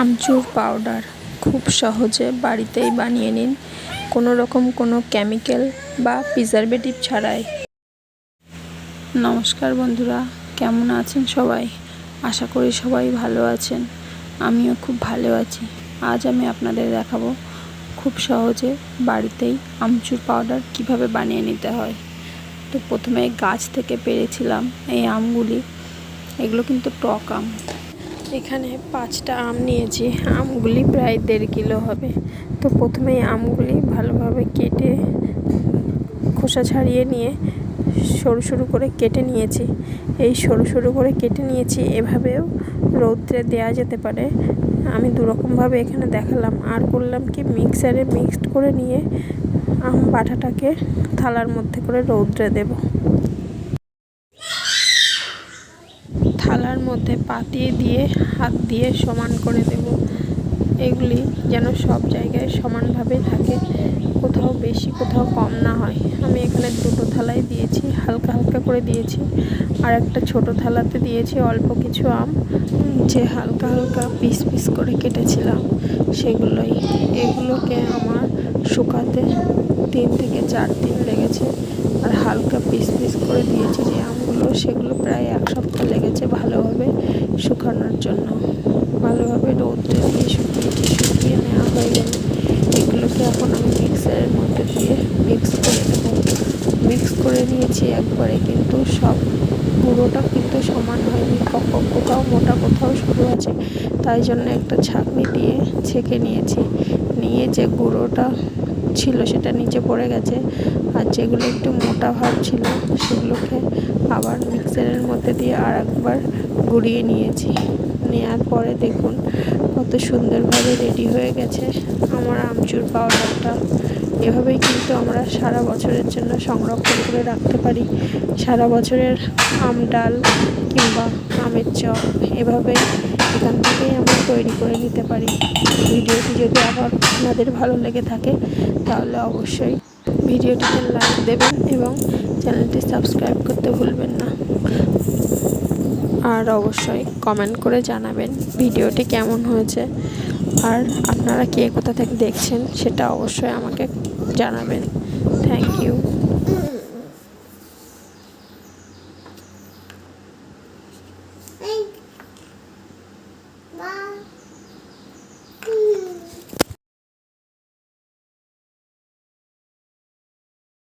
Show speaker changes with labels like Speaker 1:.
Speaker 1: আমচুর powder. খুব সহজে বাড়িতেই বানিয়ে নিন। কোনো রকম কোনো কেমিক্যাল বা প্রিজারভেটিভ ছাড়াই। নমস্কার বন্ধুরা, কেমন আছেন সবাই? আশা করি সবাই ভালো আছেন। আমিও খুব ভালো আছি। আজ আমি আপনাদের দেখাবো খুব সহজে বাড়িতেই আমচুর পাউডার কীভাবে বানিয়ে নিতে হয়। তো প্রথমে গাছ থেকে পেরেছিলাম এই আমগুলি। এগুলো কিন্তু টক আম। এখানে পাঁচটা আম নিয়েছি। আমগুলি প্রায় দেড় কিলো হবে। তো প্রথমেই আমগুলি ভালোভাবে কেটে, খোসা ছাড়িয়ে নিয়ে সরু সরু করে কেটে নিয়েছি। এই সরু সরু করে কেটে নিয়েছি, এভাবেও রৌদ্রে দেওয়া যেতে পারে। আমি দুরকমভাবে এখানে দেখালাম। আর করলাম কি মিক্সারে মিক্সড করে নিয়ে আম বাটাটাকে থালার মধ্যে করে রৌদ্রে দেবো। থালার মধ্যে পাতিয়ে দিয়ে হাত দিয়ে সমান করে দেব। এগুলি যেন সব জায়গায় সমানভাবে থাকে, কোথাও বেশি, কোথাও কম না হয়। আমি এখানে দুটো থালায় দিয়েছি, হালকা হালকা করে দিয়েছি। আর একটা ছোট থালাতে দিয়েছি অল্প কিছু আম। যে হালকা হালকা পিস পিস করে কেটেছিলাম, সেগুলোই। এগুলোকে আমার শুকাতে তিন থেকে চার দিন লেগেছে। আর হালকা পিস পিস করে দিয়েছি যে আমগুলো সেগুলো প্রায় এক সপ্তাহ লেগেছে ভালোভাবে শুকানোর জন্য। ভালোভাবে রোদে দিয়ে শুকিয়েছি শুকিয়ে নেওয়া হয়ে গেলে এগুলোকে এখন আমি মিক্সারের মধ্যে দিয়ে মিক্স করে নেব। মিক্স করে নিয়েছি একবারে, কিন্তু সব গুঁড়োটা কিন্তু সমান হয়নি। কোথাও মোটা কোথাও সরু আছে, তাই জন্য একটা ছাঁকনি দিয়ে ছেঁকে নিয়েছি। নিয়ে যে গুঁড়োটা ছিল, সেটা নিচে পড়ে গেছে। আর যেগুলো একটু মোটা ভাব ছিল, সেগুলোকে আবার মিক্সারের মধ্যে দিয়ে আর একবার গুঁড়িয়ে নিয়েছি। নেওয়ার পরে দেখুন, কত সুন্দরভাবে রেডি হয়ে গেছে আমার আমচুর পাউডারটা। এভাবেই কিন্তু আমরা সারা বছরের জন্য সংরক্ষণ করে রাখতে পারি। সারা বছরের আম ডাল কিংবা আমের চপ, এভাবেই এখান আমরা তৈরি করে নিতে পারি। ভিডিওটি যদি আবার আপনাদের ভালো লেগে থাকে, তাহলে অবশ্যই ভিডিওটিতে লাইক দেবেন এবং চ্যানেলটি সাবস্ক্রাইব করতে ভুলবেন না। আর অবশ্যই কমেন্ট করে জানাবেন ভিডিওটি কেমন হয়েছে। আর আপনারা কে কোথা থেকে দেখছেন, সেটা অবশ্যই আমাকে জানাবেন।